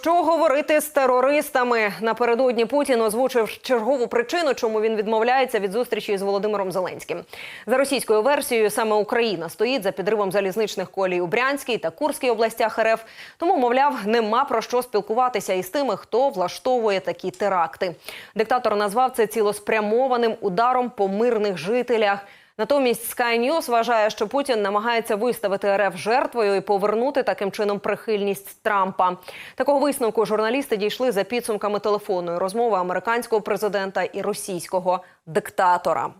що говорити з терористами? Напередодні Путін озвучив чергову причину, чому він відмовляється від зустрічі з Володимиром Зеленським. За російською версією, саме Україна стоїть за підривом залізничних колій у Брянській та Курській областях РФ. Тому, мовляв, нема про що спілкуватися із тими, хто влаштовує такі теракти. Диктатор назвав це цілеспрямованим ударом по мирних жителях. Натомість Sky News вважає, що Путін намагається виставити РФ жертвою і повернути таким чином прихильність Трампа. Такого висновку журналісти дійшли за підсумками телефонної розмови американського президента і російського диктатора.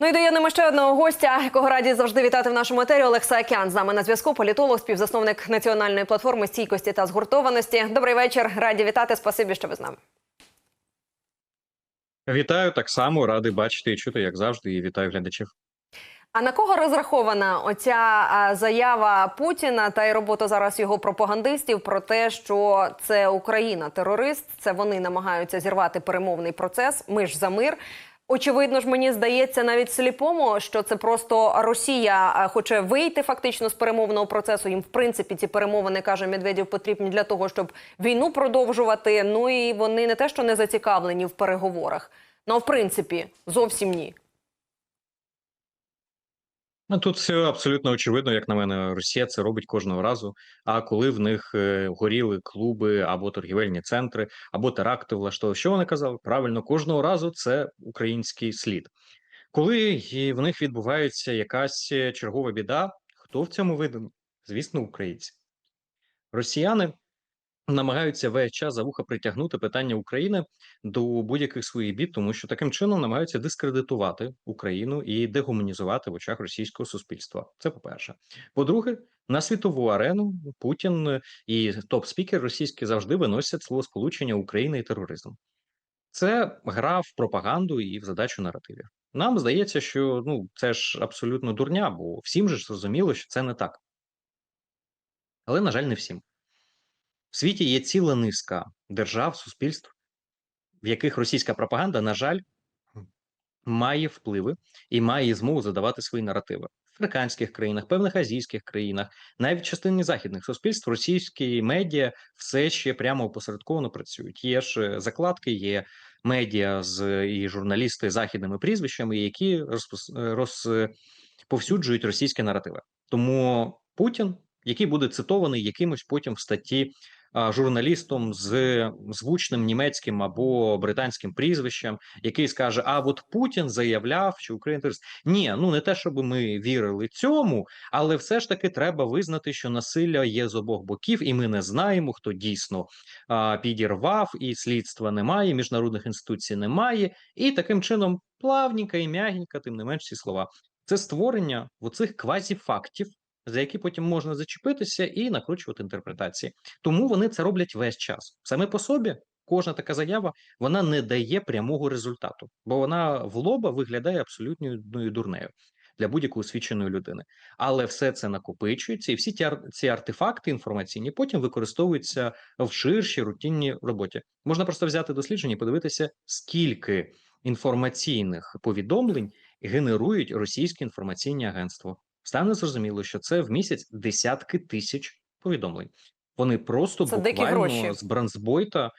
Ну і доєднуємо ще одного гостя, якого раді завжди вітати в нашому етері. Олекса Акян з нами на зв'язку. Політолог, співзасновник національної платформи стійкості та згуртованості. Добрий вечір. Раді вітати. Спасибі, що ви з нами. Вітаю так само, радий бачити і чути, як завжди, і вітаю глядачів. А на кого розрахована оця заява Путіна та й робота зараз його пропагандистів про те, що це Україна терорист, це вони намагаються зірвати перемовний процес. Ми ж за мир. Очевидно ж, мені здається, навіть сліпому, що це просто Росія хоче вийти фактично з перемовного процесу. Їм в принципі ці перемовини каже Медведєв потрібні для того, щоб війну продовжувати. Ну і вони не те, що не зацікавлені в переговорах. Ну, в принципі, зовсім ні. Ну тут все абсолютно очевидно, як на мене, Росія це робить кожного разу. А коли в них е, горіли клуби або торгівельні центри, або теракти влаштовували, що вони казали? Правильно, кожного разу це український слід. Коли в них відбувається якась е, чергова біда, хто в цьому винен? Звісно, українці. Росіяни намагаються весь час за вуха притягнути питання України до будь-яких своїх бід, тому що таким чином намагаються дискредитувати Україну і дегуманізувати в очах російського суспільства. Це по-перше. По-друге, на світову арену Путін і топ-спікер російські завжди виносять словосполучення України і тероризм. Це гра в пропаганду і в задачу наративів. Нам здається, що ну це ж абсолютно дурня, бо всім же ж зрозуміло, що це не так. Але, на жаль, не всім. В світі є ціла низка держав, суспільств, в яких російська пропаганда, на жаль, має впливи і має змогу задавати свої наративи. В африканських країнах, певних азійських країнах, навіть в частині західних суспільств, російські медіа все ще прямо опосередковано працюють. Є ж е, закладки, є медіа з і журналісти з західними прізвищами, які розпос- е, розповсюджують російські наративи. Тому Путін, який буде цитований якимось потім в статті журналістом з звучним німецьким або британським прізвищем, який скаже: А от Путін заявляв, що Україна терорист». Ні, ну не те, щоб ми вірили цьому, але все ж таки треба визнати, що насилля є з обох боків, і ми не знаємо, хто дійсно а, підірвав, і слідства немає, міжнародних інституцій немає, і таким чином плавненько і м'ягенько, тим не менш ці слова. Це створення оцих квазіфактів, за які потім можна зачепитися і накручувати інтерпретації. Тому вони це роблять весь час. Саме по собі кожна така заява вона не дає прямого результату, бо вона в лоба виглядає абсолютною дурнею для будь-якої освіченої людини. Але все це накопичується, і всі ті ці артефакти інформаційні потім використовуються в ширшій рутинній роботі. Можна просто взяти дослідження і подивитися, скільки інформаційних повідомлень генерують російські інформаційні агентства. Стане зрозуміло, що це в місяць десятки тисяч повідомлень. Вони просто Це буквально з бранзбойта,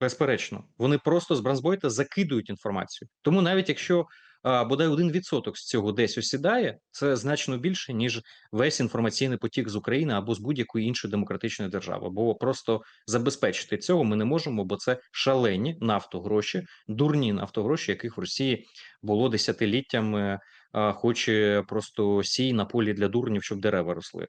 безперечно, вони просто з бранзбойта закидують інформацію. Тому навіть якщо бодай один відсоток з цього десь осідає, це значно більше ніж весь інформаційний потік з України або з будь-якої іншої демократичної держави. Бо просто забезпечити цього ми не можемо, бо це шалені нафтогроші, дурні нафтогроші, яких в Росії було десятиліттями. А, хоче просто сій на полі для дурнів, щоб дерева росли.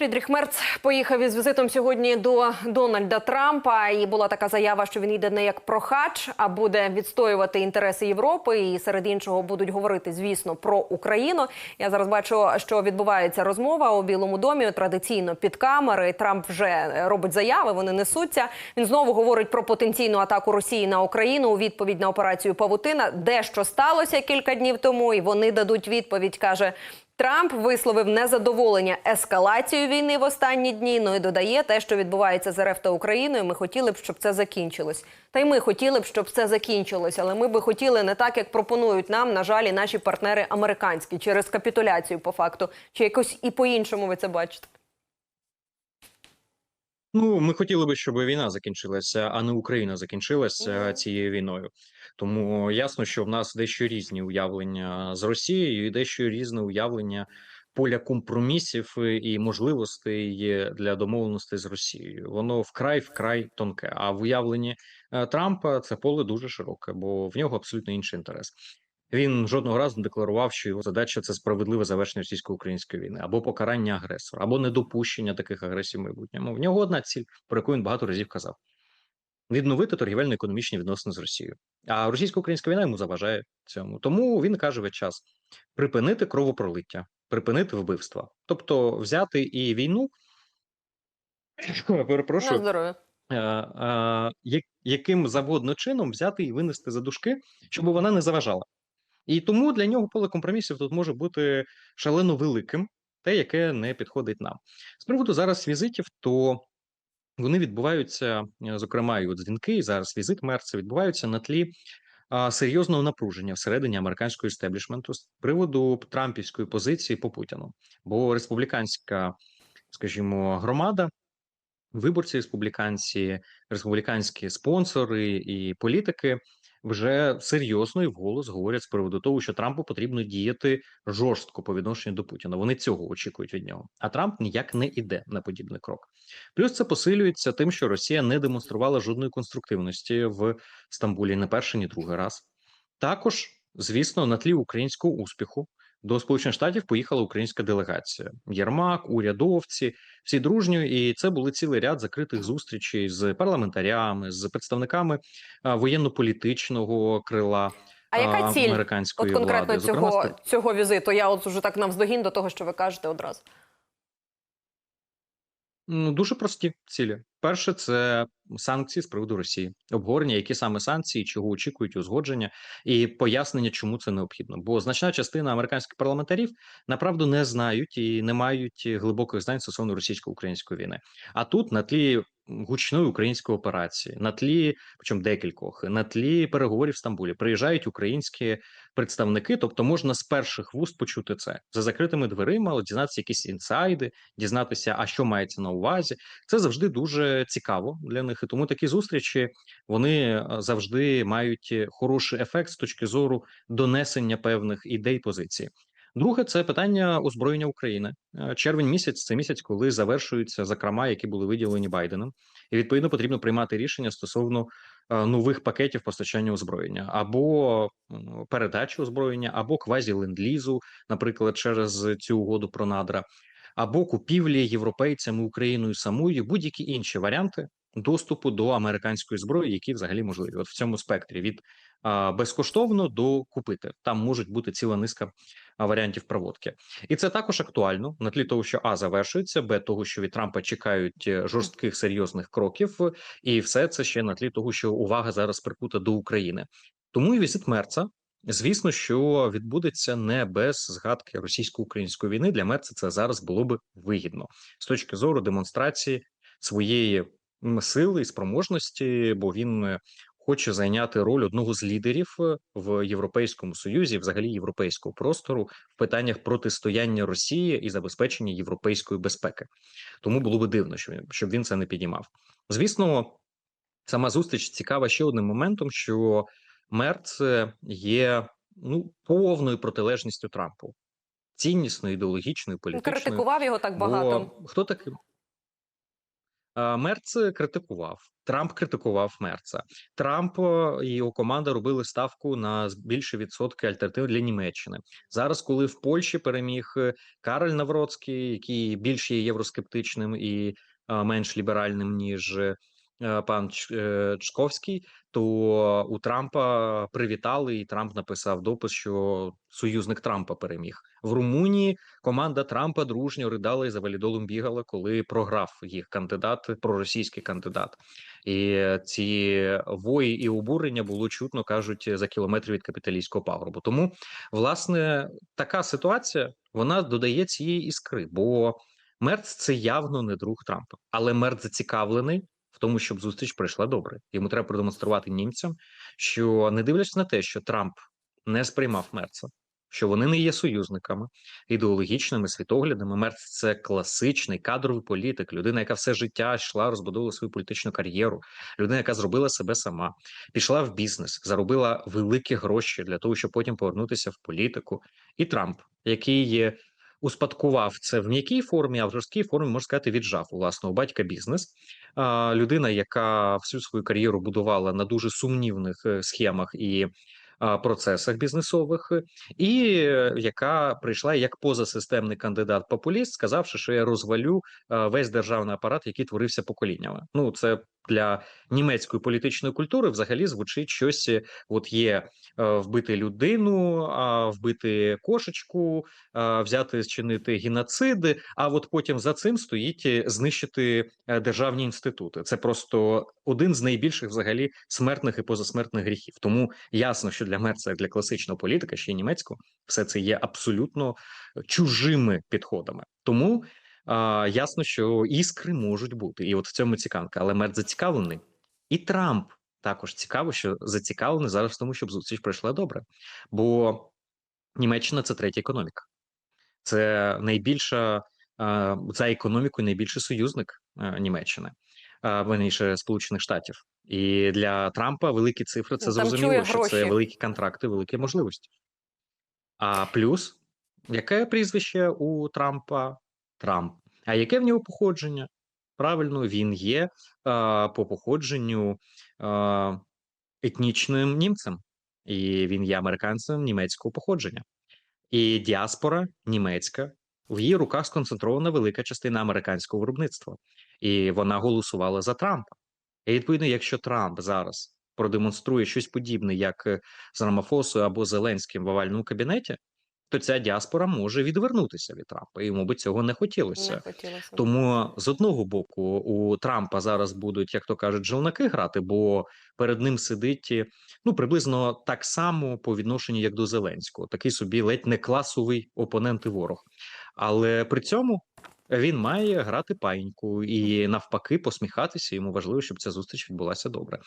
Фрідріх Мерц поїхав із візитом сьогодні до Дональда Трампа. І була така заява, що він йде не як прохач, а буде відстоювати інтереси Європи. І серед іншого будуть говорити, звісно, про Україну. Я зараз бачу, що відбувається розмова у Білому домі. Традиційно під камери. Трамп вже робить заяви. Вони несуться. Він знову говорить про потенційну атаку Росії на Україну у відповідь на операцію Павутина, де що сталося кілька днів тому, і вони дадуть відповідь. каже. Трамп висловив незадоволення ескалацією війни в останні дні. Ну і додає те, що відбувається з РФ та Україною. Ми хотіли б, щоб це закінчилось. Та й ми хотіли б, щоб це закінчилось, але ми би хотіли не так, як пропонують нам, на жаль, і наші партнери американські через капітуляцію по факту. Чи якось і по іншому ви це бачите? Ну, ми хотіли би, щоб війна закінчилася, а не Україна закінчилася цією війною. Тому ясно, що в нас дещо різні уявлення з Росією, і дещо різне уявлення поля компромісів і можливостей для домовленостей з Росією. Воно вкрай вкрай тонке. А в уявленні е, Трампа це поле дуже широке, бо в нього абсолютно інший інтерес. Він жодного разу не декларував, що його задача це справедливе завершення російсько-української війни або покарання агресора, або недопущення таких агресій в майбутньому. В нього одна ціль, про яку він багато разів казав: відновити торгівельно-економічні відносини з Росією. А російсько-українська війна йому заважає цьому. Тому він каже весь час: припинити кровопролиття, припинити вбивства, тобто взяти і війну. Перепрошую, здоров'я. е, е, як- яким завгодно чином взяти і винести за дужки, щоб вона не заважала. І тому для нього поле компромісів тут може бути шалено великим, те, яке не підходить нам. З приводу зараз візитів, то вони відбуваються, е, зокрема, і от дзвінки, і зараз візит Мерца відбуваються на тлі серйозного напруження всередині американського істеблішменту з приводу трампівської позиції по Путіну. Бо республіканська, скажімо, громада виборці республіканці, республіканські спонсори і політики вже серйозно і вголос говорять з приводу того, що Трампу потрібно діяти жорстко по відношенню до Путіна. Вони цього очікують від нього. А Трамп ніяк не іде на подібний крок. Плюс це посилюється тим, що Росія не демонструвала жодної конструктивності в Стамбулі не перший, ні другий раз. Також, звісно, на тлі українського успіху до Сполучених Штатів поїхала українська делегація: Єрмак, урядовці, всі дружньо, і це були цілий ряд закритих зустрічей з парламентарями, з представниками воєнно-політичного крила. А яка ціль американської От конкретно влади, цього, цього візиту. Я от уже так навздогін до того, що ви кажете одразу. Ну, дуже прості цілі. Перше, це санкції з приводу Росії, обговорення, які саме санкції, чого очікують узгодження, і пояснення, чому це необхідно. Бо значна частина американських парламентарів направду не знають і не мають глибоких знань стосовно російсько-української війни. А тут на тлі гучної української операції, на тлі, причому декількох, на тлі переговорів в Стамбулі, приїжджають українські представники, тобто можна з перших вуст почути це за закритими дверима, от дізнатися якісь інсайди, дізнатися, а що мається на увазі. Це завжди дуже цікаво для них. І тому такі зустрічі вони е, завжди мають е, хороший ефект з точки зору донесення певних ідей позицій. Друге, це питання озброєння України. Е, Червень місяць це місяць, коли завершуються закрома, які були виділені Байденом, і відповідно потрібно приймати рішення стосовно е, нових пакетів постачання озброєння або передачі озброєння, або квазі ленд-лізу, наприклад, через цю угоду про надра, або купівлі європейцями Україною самою, будь-які інші варіанти доступу до американської зброї, які взагалі можливі. От в цьому спектрі від а, безкоштовно до купити. Там можуть бути ціла низка варіантів проводки, і це також актуально на тлі того, що а завершується, б того, що від Трампа чекають е, жорстких серйозних кроків, і все це ще на тлі того, що увага зараз прикута до України. Тому і візит Мерца. Звісно, що відбудеться не без згадки російсько-української війни. Для Мерца це зараз було би вигідно з точки зору демонстрації своєї сили і спроможності, бо він е, хоче зайняти роль одного з лідерів е, в Європейському Союзі, взагалі європейського простору в питаннях протистояння Росії і забезпечення європейської безпеки. Тому було би дивно, що щоб він це не піднімав. Звісно, сама зустріч цікава ще одним моментом, що Мерц є ну повною протилежністю Трампу, ціннісною, ідеологічною, політичною. критикував його так багато. Бо хто такий? А, Мерц критикував. Трамп критикував Мерца. Трамп е, і його команда робили ставку на більше відсотки альтернатив для Німеччини. Зараз, коли в Польщі переміг е, Кароль Навроцький, який більш є євроскептичним і е, менш ліберальним ніж е, пан е, Чковський, то у Трампа привітали, і Трамп написав допис, що союзник Трампа переміг в Румунії. Команда Трампа дружньо ридала і за валідолом бігала, коли програв їх кандидат, проросійський кандидат. І ці вої і обурення було чутно, кажуть, за кілометр від капіталійського пагорбу. Тому, власне, така ситуація вона додає цієї іскри, бо Мерц це явно не друг Трампа, але Мерц зацікавлений. Тому, щоб зустріч пройшла добре, йому треба продемонструвати німцям, що не дивлячись на те, що Трамп не сприймав Мерца, що вони не є союзниками ідеологічними, світоглядами. Мерц це класичний кадровий політик, людина, яка все життя йшла, розбудовувала свою політичну кар'єру, людина, яка зробила себе сама, пішла в бізнес, заробила великі гроші для того, щоб потім повернутися в політику. І Трамп, який є. Успадкував це в м'якій формі, а в жорсткій формі можна сказати, віджав власного батька бізнес. Людина, яка всю свою кар'єру будувала на дуже сумнівних е, схемах і процесах бізнесових, е, і е, яка прийшла як позасистемний кандидат популіст, сказавши, що я розвалю весь державний апарат, який творився поколіннями. Ну це для німецької політичної культури взагалі звучить щось. е, От є е, вбити людину, а вбити кошечку, взяти зчинити геноциди. А от потім за цим стоїть е, знищити державні інститути. Це просто один з найбільших взагалі смертних і позасмертних гріхів. Тому ясно, що для Мерца, для класичного політика, ще й німецького, все це є абсолютно чужими підходами. Тому ясно, що іскри можуть бути, і от в цьому цікавка. Але Мерц зацікавлений, і Трамп також цікаво, що зацікавлений зараз в тому, щоб зустріч пройшла добре, бо Німеччина це третя економіка. Це найбільша е, за економікою найбільший союзник е, Німеччини, верніше Сполучених Штатів. І для Трампа великі цифри це Ну, Там зрозуміло, що це великі контракти, великі можливості. А плюс, яке прізвище у Трампа? Трамп. А яке в нього походження? Правильно, він є е, по походженню е, етнічним німцем, і він є американцем німецького походження. І діаспора німецька в її руках сконцентрована велика частина американського виробництва, і вона голосувала за Трампа. І відповідно, якщо Трамп зараз продемонструє щось подібне, як е, з Рамафосою або Зеленським в овальному кабінеті, то ця діаспора може відвернутися від Трампа. і Йому би цього не хотілося. Не хотілося. Тому з одного боку у Трампа зараз будуть, як то кажуть, жилнаки грати, бо перед ним сидить ну приблизно так само по відношенню, як до Зеленського, такий собі ледь не класовий опонент і ворог. Але при цьому він має грати паїньку і навпаки посміхатися. Йому важливо, щоб ця зустріч відбулася добре.